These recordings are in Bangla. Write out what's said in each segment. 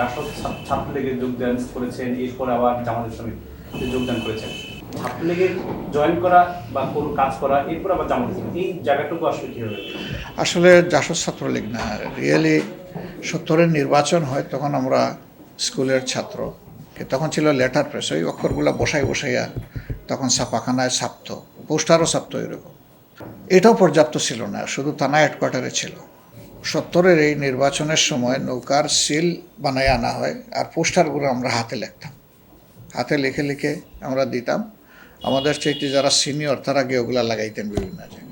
চারশো ছাত্রলীগে যোগদান করেছেন, এরপর আবার জামাত ইসলামী যোগদান করেছেন। ছাত্রলীগে জয়েন করা বা কোনো কাজ করা, এরপর আবার জামাত এই জায়গাটুকু আসলে কীভাবে? আসলে জাসদ ছাত্রলীগ না রিয়েলি সত্তরের নির্বাচন হয় তখন আমরা স্কুলের ছাত্র। তখন ছিল লেটার প্রেস, ওই অক্ষরগুলো বসাই বসাইয়া তখন ছাপাখানায় ছাপত, পোস্টারও ছাপত এরকম। এটাও পর্যাপ্ত ছিল না, শুধু থানা হেডকোয়ার্টারে ছিল। সত্তরের এই নির্বাচনের সময় নৌকার সিল বানায় আনা হয় আর পোস্টারগুলো আমরা হাতে লিখতাম। হাতে লিখে লিখে আমরা দিতাম। আমাদের চাইতে যারা সিনিয়র তারা গিয়ে ওগুলা লাগাইতেন বিভিন্ন জায়গায়।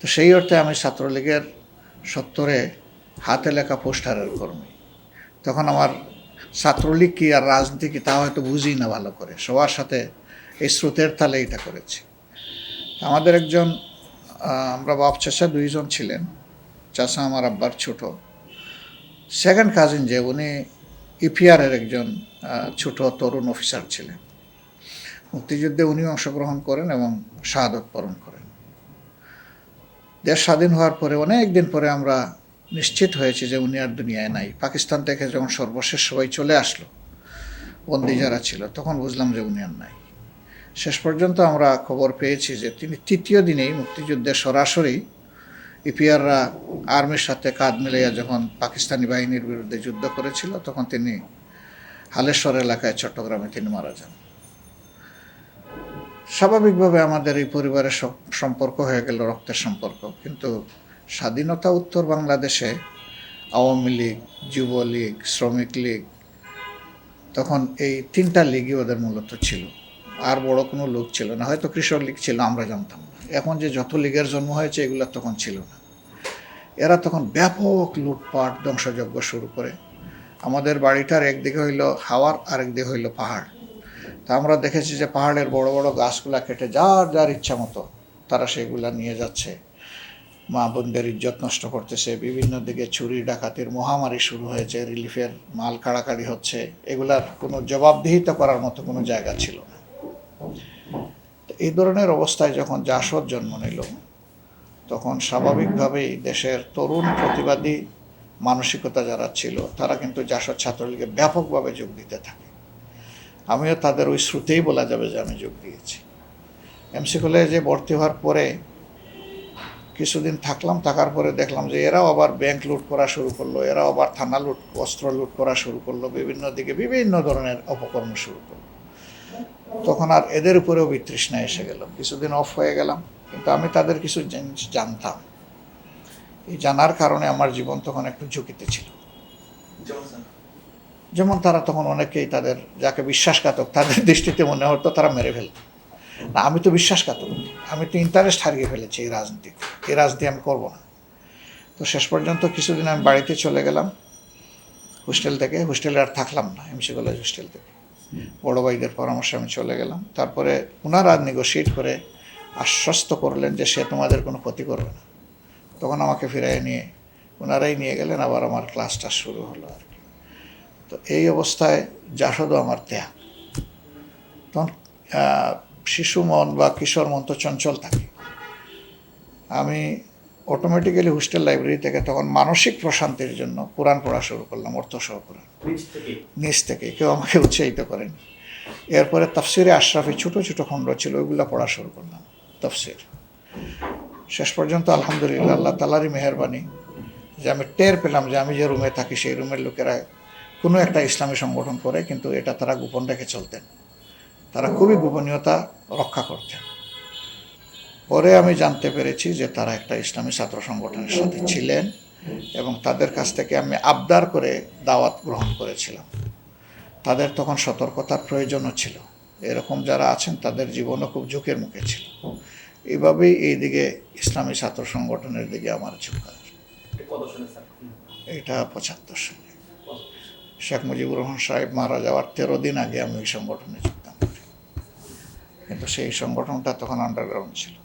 তো সেই অর্থে আমি ছাত্রলীগের সত্তরে হাতে লেখা পোস্টারের কর্মী। তখন আমার ছাত্রলীগ কি আর রাজনীতি কি তা হয়তো বুঝি না ভালো করে। সবার সাথে এই স্রোতের তালে এটা করেছি। আমাদের একজন আমরা বাপ চাষা দুইজন ছিলেন। চাষা আমার আব্বার ছোট। সেকেন্ড কাজিন যে উনি ইপিআরের একজন আহ, ছোট তরুণ অফিসার ছিলেন। মুক্তিযুদ্ধে উনি অংশগ্রহণ করেন এবং শাহাদত বরণ করেন। দেশ স্বাধীন হওয়ার পরে অনেক দিন পরে আমরা নিশ্চিত হয়েছি যে উনি আর দুনিয়ায় নাই। পাকিস্তান থেকে যখন সর্বশেষ সবাই চলে আসলো বন্দি যারা ছিল তখন বুঝলাম যে উনি আর নাই। শেষ পর্যন্ত আমরা খবর পেয়েছি যে তিনি তৃতীয় দিনেই মুক্তিযুদ্ধে সরাসরি ইপিআররা আর্মির সাথে কাঁধ মিলাইয়া যখন পাকিস্তানি বাহিনীর বিরুদ্ধে যুদ্ধ করেছিল, তখন তিনি হালেশ্বর এলাকায় চট্টগ্রামে তিনি মারা যান। স্বাভাবিকভাবে আমাদের এই পরিবারের সম্পর্ক হয়ে গেল রক্তের সম্পর্ক, কিন্তু স্বাধীনতা উত্তর বাংলাদেশে আওয়ামী লীগ, যুবলীগ, শ্রমিক লীগ, তখন এই তিনটা লীগই ওদের মূলত ছিল। আর বড় কোনো লোক ছিল না, হয়তো কৃষক লীগ ছিল, আমরা জানতাম এখন যে যত লীগের জন্ম হয়েছে, এগুলো তখন ছিল না। এরা তখন ব্যাপক লুটপাট, ধ্বংসযজ্ঞ শুরু করে। আমাদের বাড়িটার একদিকে হইল হাওয়ার, আরেকদিকে হইল পাহাড়। তা আমরা দেখেছি যে পাহাড়ের বড় বড় গাছগুলা কেটে যার যার ইচ্ছা মতো তারা সেগুলা নিয়ে যাচ্ছে। মা বোনদের ইজ্জত নষ্ট করতেছে, বিভিন্ন দিকে চুরি, ডাকাতির মহামারী শুরু হয়েছে, রিলিফের মাল কাড়াকাড়ি হচ্ছে। এগুলার কোনো জবাবদিহিতা করার মতো কোনো জায়গা ছিল না। এই ধরনের অবস্থায় যখন জাসদ জন্ম নিল, তখন স্বাভাবিকভাবেই দেশের তরুণ প্রতিবাদী মানসিকতা যারা ছিল, তারা কিন্তু জাসদ ছাত্রলীগে ব্যাপকভাবে যোগ দিতে থাকে। আমিও তাদের ওই শ্রুতেই বলা যাবে যে আমি যোগ দিয়েছি। এমসি কলেজে ভর্তি হওয়ার পরে কিছুদিন থাকলাম, থাকার পরে দেখলাম যে এরাও আবার ব্যাংক লুট করা শুরু করল, এরাও আবার থানা লুট, অস্ত্র লুট করা শুরু করল, বিভিন্ন দিকে বিভিন্ন ধরনের অপকর্ম শুরু করল। তখন আর এদের উপরেও বিতৃষ্ণা এসে গেল। কিছুদিন অফ হয়ে গেলাম কিন্তু আমি তাদের কিছু জিনিস জানতাম। এই জানার কারণে আমার জীবন তখন একটু ঝুঁকিতে ছিল। যেমন তারা তখন অনেকেই তাদের যাকে বিশ্বাসঘাতক তাদের দৃষ্টিতে মনে হতো তারা মেরে ফেলত। না আমি তো বিশ্বাসঘাতক। আমি তো ইন্টারেস্ট হারিয়ে ফেলেছি এই রাজনীতিতে। এই রাজনীতি আমি করব না। তো শেষ পর্যন্ত কিছুদিন আমি বাড়িতে চলে গেলাম। হোস্টেল থেকে হোস্টেলে আর থাকলাম না এমসি কলেজ হোস্টেল থেকে। বড় ভাইদের পরামর্শে আমি চলে গেলাম। তারপরে ওনারা নেগোশিয়েট করে আশ্বস্ত করলেন যে সে তোমাদের কোনো ক্ষতি করবে না। তখন আমাকে ফিরাই নিয়ে ওনারাই নিয়ে গেলেন, আবার আমার ক্লাসটা শুরু হলো আর কি। তো এই অবস্থায় জাসদও আমার ত্যাগ। তখন শিশু মন বা কিশোর মন তো চঞ্চল থাকে। আমি অটোমেটিক্যালি হোস্টেল লাইব্রেরি থেকে তখন মানসিক প্রশান্তির জন্য কোরআন পড়া শুরু করলাম অর্থ সহ কোরআন। নিচ থেকে। কেউ আমাকে উৎসাহিত করেনি। এরপরে তফসিরে আশরাফি ছোট ছোট খণ্ড ছিল, ওইগুলো পড়া শুরু করলাম, তফসির। শেষ পর্যন্ত আলহামদুলিল্লাহ, আল্লাহ তালারই মেহরবানি যে আমি টের পেলাম যে আমি যে রুমে থাকি, সেই রুমের লোকেরা কোনো একটা ইসলামী সংগঠন করে, কিন্তু এটা তারা গোপন রেখে চলতেন। তারা খুবই গোপনীয়তা রক্ষা করতেন। পরে আমি জানতে পেরেছি যে তারা একটা ইসলামী ছাত্র সংগঠনের সাথে ছিলেন। এবং তাদের কাছ থেকে আমি আবদার করে দাওয়াত গ্রহণ করেছিলাম। তাদের তখন সতর্কতার প্রয়োজনও ছিল। এরকম যারা আছেন তাদের জীবনও খুব ঝুঁকের মুখে ছিল। এইভাবেই এই দিকে ইসলামী ছাত্র সংগঠনের দিকে আমার ঝুঁকা এটা পঁচাত্তর সালে। শেখ মুজিবুর রহমান সাহেব মারা যাওয়ার তেরো দিন আগে আমি ওই সংগঠনে যোগদান করি। কিন্তু সেই সংগঠনটা তখন আন্ডারগ্রাউন্ড ছিল।